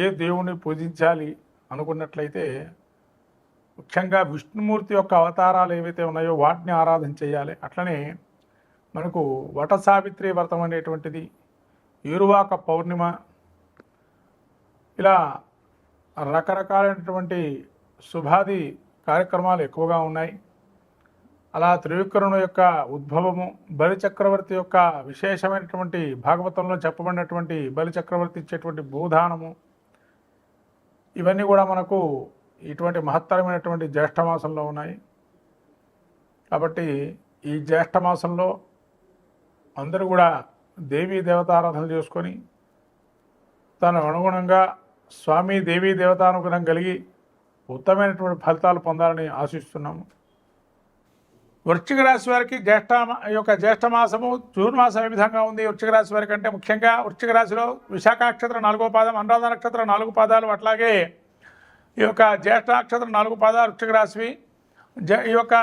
ఏ దేవుణ్ణి పూజించాలి అనుకున్నట్లయితే ముఖ్యంగా విష్ణుమూర్తి యొక్క అవతారాలు ఏవైతే ఉన్నాయో వాటిని ఆరాధన చేయాలి. అట్లనే మనకు వట సావిత్రి వ్రతం అనేటువంటిది ఏరువాక పౌర్ణిమ ఇలా రకరకాలైనటువంటి శుభాది కార్యక్రమాలు ఎక్కువగా ఉన్నాయి. అలా త్రివిక్రముడు యొక్క ఉద్భవము బలి చక్రవర్తి యొక్క విశేషమైనటువంటి భాగవతంలో చెప్పబడినటువంటి బలి చక్రవర్తి ఇచ్చేటువంటి భూదానము ఇవన్నీ కూడా మనకు ఇటువంటి మహత్తరమైనటువంటి జ్యేష్ఠమాసంలో ఉన్నాయి. కాబట్టి ఈ జ్యేష్ఠ మాసంలో అందరూ కూడా దేవీ దేవతారాధన చేసుకొని తను అనుగుణంగా స్వామి దేవీ దేవతానుగుణం కలిగి ఉత్తమైనటువంటి ఫలితాలు పొందాలని ఆశిస్తున్నాము. వృశ్చిక రాశి వారికి జ్యేష్ఠ యొక్క జ్యేష్ఠ మాసము జూన్ మాసం ఏ విధంగా ఉంది? వృశ్చిక రాశి వారికి అంటే ముఖ్యంగా వృశ్చిక రాశిలో విశాఖ నక్షత్రం నాలుగో పాదం అనురాధ నక్షత్రం నాలుగు పాదాలు అట్లాగే ఈ యొక్క జ్యేష్ఠ నక్షత్రం నాలుగు పాదాలు వృశ్చిక రాశివి. జ ఈ యొక్క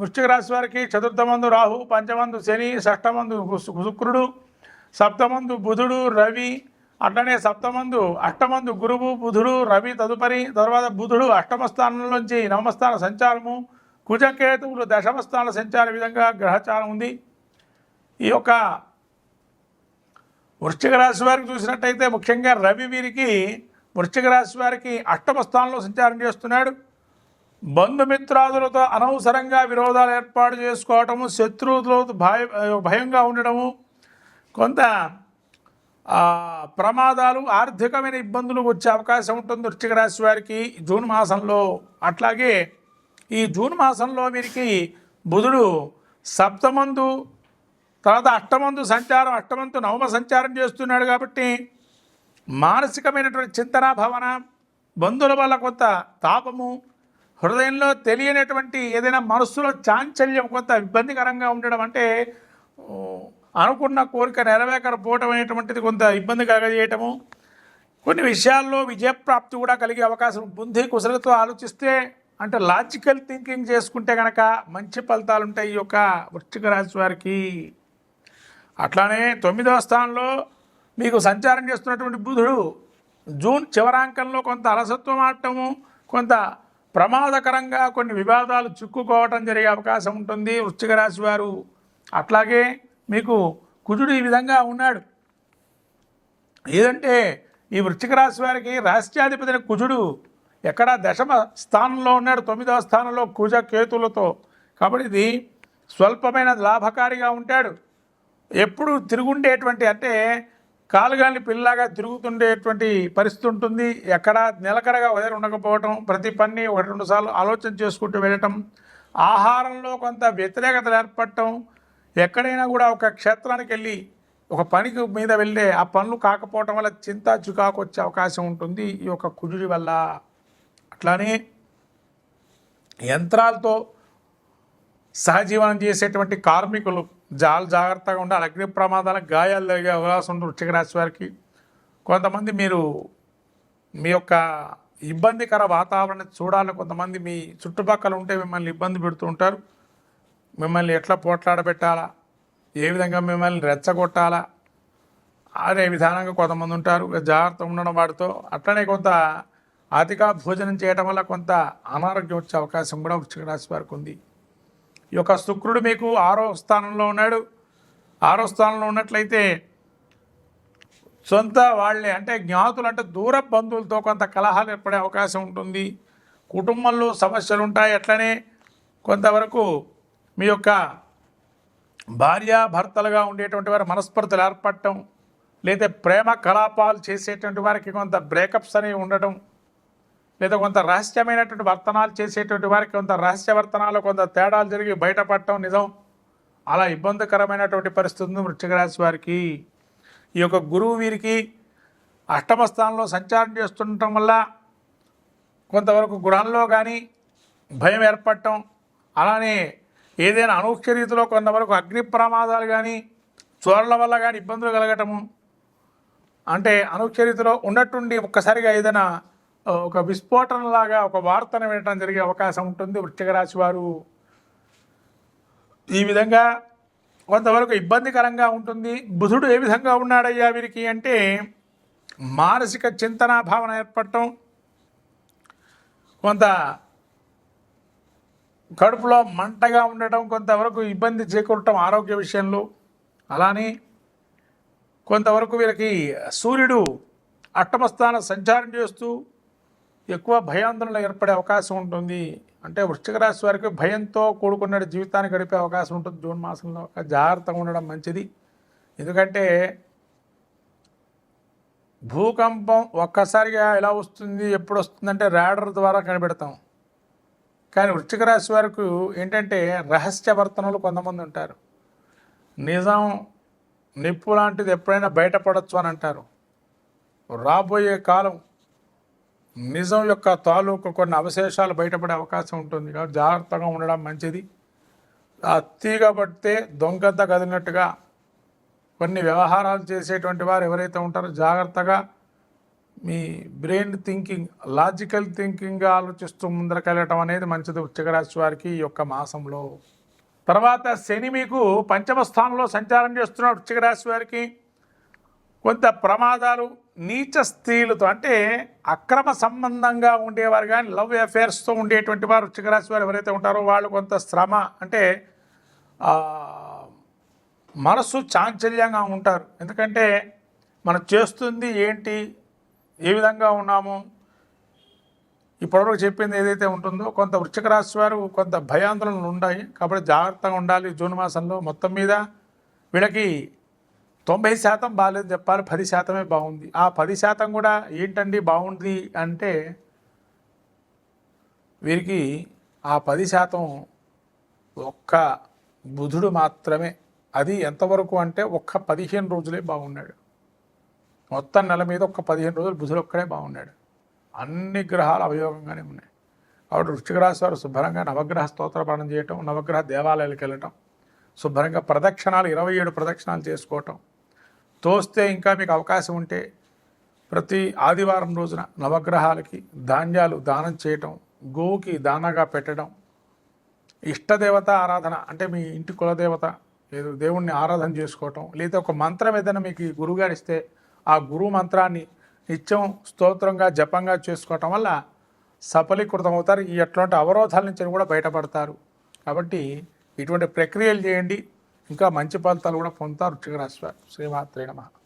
వృశ్చిక రాశి వారికి చతుర్థమందు రాహు పంచమందు శని షష్టమందు శుక్రుడు సప్తమందు బుధుడు రవి అట్లనే సప్తమందు అష్టమందు గురువు బుధుడు రవి తదుపరి తర్వాత బుధుడు అష్టమ స్థానంలోంచి నవమస్థాన సంచారము కుజకేతువులు దశమస్థాన సంచార విధంగా గ్రహచారం ఉంది. ఈ యొక్క వృశ్చిక రాశి వారికి చూసినట్టయితే ముఖ్యంగా రవి వీరికి వృశ్చిక రాశి వారికి అష్టమ స్థానంలో సంచారం చేస్తున్నాడు. బంధుమిత్రాదులతో అనవసరంగా విరోధాలు ఏర్పాటు చేసుకోవటము శత్రువులతో భయ భయంగా ఉండడము కొంత ప్రమాదాలు ఆర్థికమైన ఇబ్బందులు వచ్చే అవకాశం ఉంటుంది వృశ్చిక రాశి వారికి జూన్ మాసంలో. అట్లాగే ఈ జూన్ మాసంలో వీరికి బుధుడు సప్తమందు తర్వాత అష్టమందు సంచారం అష్టమంతు నవమ సంచారం చేస్తున్నాడు కాబట్టి మానసికమైనటువంటి చింతన భవన బంధువుల వల్ల కొంత తాపము హృదయంలో తెలియనటువంటి ఏదైనా మనస్సులో చాంచల్యం కొంత ఇబ్బందికరంగా ఉండడం అంటే అనుకున్న కోరిక నెరవేరకపోవటం అనేటువంటిది కొంత ఇబ్బంది కలగజేయటము కొన్ని విషయాల్లో విజయప్రాప్తి కూడా కలిగే అవకాశం బుద్ధి కుశలతో ఆలోచిస్తే అంటే లాజికల్ థింకింగ్ చేసుకుంటే కనుక మంచి ఫలితాలు ఉంటాయి ఈ యొక్క వృశ్చిక రాశి వారికి. అట్లానే తొమ్మిదవ స్థానంలో మీకు సంచారం చేస్తున్నటువంటి బుధుడు జూన్ చివరాంకంలో కొంత అలసత్వం ఆడటము కొంత ప్రమాదకరంగా కొన్ని వివాదాలు చిక్కుకోవటం జరిగే అవకాశం ఉంటుంది వృశ్చిక రాశి వారు. అట్లాగే మీకు కుజుడు ఈ విధంగా ఉన్నాడు. ఏదంటే ఈ వృశ్చిక రాశి వారికి రాష్ట్రాధిపతిని కుజుడు ఎక్కడ దశమ స్థానంలో ఉన్నాడు తొమ్మిదవ స్థానంలో కుజ కేతులతో. కాబట్టి ఇది స్వల్పమైన లాభకారిగా ఉంటాడు. ఎప్పుడు తిరుగుండేటువంటి అంటే కాలుగాలి పిల్లలాగా తిరుగుతుండేటువంటి పరిస్థితి ఉంటుంది. ఎక్కడ నిలకడగా వదిలి ఉండకపోవటం ప్రతి పని ఒకటి రెండు సార్లు ఆలోచన చేసుకుంటూ వెళ్ళటం ఆహారంలో కొంత వ్యతిరేకతలు ఏర్పడటం ఎక్కడైనా కూడా ఒక క్షేత్రానికి వెళ్ళి ఒక పనికి మీద వెళ్ళే ఆ పనులు కాకపోవటం వల్ల చింత చుకాకు వచ్చే అవకాశం ఉంటుంది ఈ యొక్క కుజుడి వల్ల. అట్లానే యంత్రాలతో సహజీవనం చేసేటువంటి కార్మికులు చాలా జాగ్రత్తగా ఉండాలి. అగ్ని ప్రమాదాలకు గాయాలు జరిగే అవకాశం ఉంటుంది వృశ్చిక రాశి వారికి. కొంతమంది మీరు మీ యొక్క ఇబ్బందికర వాతావరణం చూడాలని కొంతమంది మీ చుట్టుపక్కల ఉంటే మిమ్మల్ని ఇబ్బంది పెడుతూ ఉంటారు. మిమ్మల్ని ఎట్లా పోట్లాడబెట్టాలా? ఏ విధంగా మిమ్మల్ని రెచ్చగొట్టాలా? అదే విధానంగా కొంతమంది ఉంటారు. జాగ్రత్త ఉండడం వాటితో అట్లనే కొంత అతిగా భోజనం చేయడం వల్ల కొంత అనారోగ్యం వచ్చే అవకాశం కూడా వృశ్చిక రాశి వారికి ఉంది. ఈ యొక్క శుక్రుడు మీకు ఆరో స్థానంలో ఉన్నాడు. ఆరో స్థానంలో ఉన్నట్లయితే సొంత వాళ్ళే అంటే జ్ఞాతులు అంటే దూర బంధువులతో కొంత కలహాలు ఏర్పడే అవకాశం ఉంటుంది. కుటుంబంలో సమస్యలు ఉంటాయి అట్లనే కొంతవరకు మీ యొక్క భార్య భర్తలుగా ఉండేటువంటి వారి మనస్పర్ధలు ఏర్పడటం లేదా ప్రేమ కలాపాలు చేసేటువంటి వారికి కొంత బ్రేకప్స్ అనేవి ఉండటం లేదా కొంత రహస్యమైనటువంటి వర్తనాలు చేసేటువంటి వారికి కొంత రహస్య వర్తనాలు కొంత తేడాలు జరిగి బయటపడటం నిజం. అలా ఇబ్బందికరమైనటువంటి పరిస్థితి ఉంది వృశ్చిక రాశి వారికి. ఈ యొక్క గురువు వీరికి అష్టమ స్థానంలో సంచారం చేస్తుండటం వల్ల కొంతవరకు గృహంలో కానీ భయం ఏర్పడటం అలానే ఏదైనా అనూహ్య రీతిలో కొంతవరకు అగ్ని ప్రమాదాలు కానీ చోరల వల్ల కానీ ఇబ్బందులు కలగటము. అంటే అనూహ్య రీతిలో ఉన్నట్టుండి ఒక్కసారిగా ఏదైనా ఒక విస్ఫోటనలాగా ఒక వార్తను వినటం జరిగే అవకాశం ఉంటుంది. వృశ్చిక రాశి వారు ఈ విధంగా కొంతవరకు ఇబ్బందికరంగా ఉంటుంది. బుధుడు ఏ విధంగా ఉన్నాడయ్యా వీరికి అంటే మానసిక చింతన భావన ఏర్పడటం కొంత కడుపులో మంటగా ఉండటం కొంతవరకు ఇబ్బంది చేకూరటం ఆరోగ్య విషయంలో అలానే కొంతవరకు వీళ్ళకి సూర్యుడు అట్టమస్థాన సంచారం చేస్తూ ఎక్కువ భయాందోళన ఏర్పడే అవకాశం ఉంటుంది. అంటే వృశ్చిక రాశి వారికి భయంతో కూడుకున్న జీవితాన్ని గడిపే అవకాశం ఉంటుంది. జూన్ మాసంలో జాగ్రత్తగా ఉండడం మంచిది. ఎందుకంటే భూకంపం ఒక్కసారిగా ఎలా వస్తుంది ఎప్పుడు వస్తుందంటే రాడర్ ద్వారా కనిపెడతాం. కానీ వృశ్చిక రాశి వరకు ఏంటంటే రహస్య వర్తనలు కొంతమంది ఉంటారు. నిజం నిప్పు లాంటిది ఎప్పుడైనా బయటపడచ్చు అని అంటారు. రాబోయే కాలం నిజం యొక్క తాలూకు కొన్ని అవశేషాలు బయటపడే అవకాశం ఉంటుంది కాబట్టి జాగ్రత్తగా ఉండడం మంచిది. ఆ తీగ పడితే దొంగత కదిలినట్టుగా కొన్ని వ్యవహారాలు చేసేటువంటి వారు ఎవరైతే ఉంటారో జాగ్రత్తగా మీ బ్రెయిన్ థింకింగ్ లాజికల్ థింకింగ్గా ఆలోచిస్తూ ముందరకెళ్ళటం అనేది మంచిది ఉచ్చకరాశి వారికి ఈ యొక్క మాసంలో. తర్వాత శని మీకు పంచమ స్థానంలో సంచారం చేస్తున్న వృశ్చిక రాశి వారికి. కొంత ప్రమాదాలు నీచ స్త్రీలతో అంటే అక్రమ సంబంధంగా ఉండేవారు కానీ లవ్ అఫేర్స్తో ఉండేటువంటి వారు వృచ్చికరాశి వారు ఎవరైతే ఉంటారో వాళ్ళు కొంత శ్రమ అంటే మనసు చాంచల్యంగా ఉంటారు. ఎందుకంటే మనం చేస్తుంది ఏంటి ఏ విధంగా ఉన్నాము ఇప్పటివరకు చెప్పింది ఏదైతే ఉంటుందో కొంత వృశ్చిక రాశి వారు కొంత భయాందోళనలు ఉన్నాయి కాబట్టి జాగ్రత్తగా ఉండాలి జూన్ మాసంలో మొత్తం మీద. వీళ్ళకి తొంభై శాతం బాగాలేదు చెప్పాలి పది శాతమే బాగుంది. ఆ పది శాతం కూడా ఏంటండి బాగుంది అంటే వీరికి ఆ పది శాతం ఒక్క బుధుడు మాత్రమే. అది ఎంతవరకు అంటే ఒక్క పదిహేను రోజులే బాగున్నాడు. మొత్తం నెల మీద ఒక్క పదిహేను రోజులు బుధుడు ఒక్కడే బాగున్నాడు. అన్ని గ్రహాలు అవయోగంగానే ఉన్నాయి. కాబట్టి వృశ్చిక రాశి వారు శుభ్రంగా నవగ్రహ స్తోత్ర పాలన చేయటం నవగ్రహ దేవాలయాలకు వెళ్ళటం శుభ్రంగా ప్రదక్షిణాలు ఇరవై ఏడు ప్రదక్షిణాలు చేసుకోవటం. తోస్తే ఇంకా మీకు అవకాశం ఉంటే ప్రతి ఆదివారం రోజున నవగ్రహాలకి ధాన్యాలు దానం చేయటం గోవుకి దానాగా పెట్టడం. ఇష్టదేవత ఆరాధన అంటే మీ ఇంటి కులదేవత ఏదో దేవుణ్ణి ఆరాధన చేసుకోవటం లేదా ఒక మంత్రం ఏదైనా మీకు గురువుగారు ఇస్తే ఆ గురువు మంత్రాన్ని నిత్యం స్తోత్రంగా జపంగా చేసుకోవటం వల్ల సఫలీకృతం అవుతారు ఈ అట్లాంటి అవరోధాల నుంచి కూడా బయటపడతారు. కాబట్టి ఇటువంటి ప్రక్రియలు చేయండి. ఇంకా మంచి ఫలితాలు కూడా పొందుతారు. వృశ్చిక రాశి వారు శ్రీమాత్రే నమః.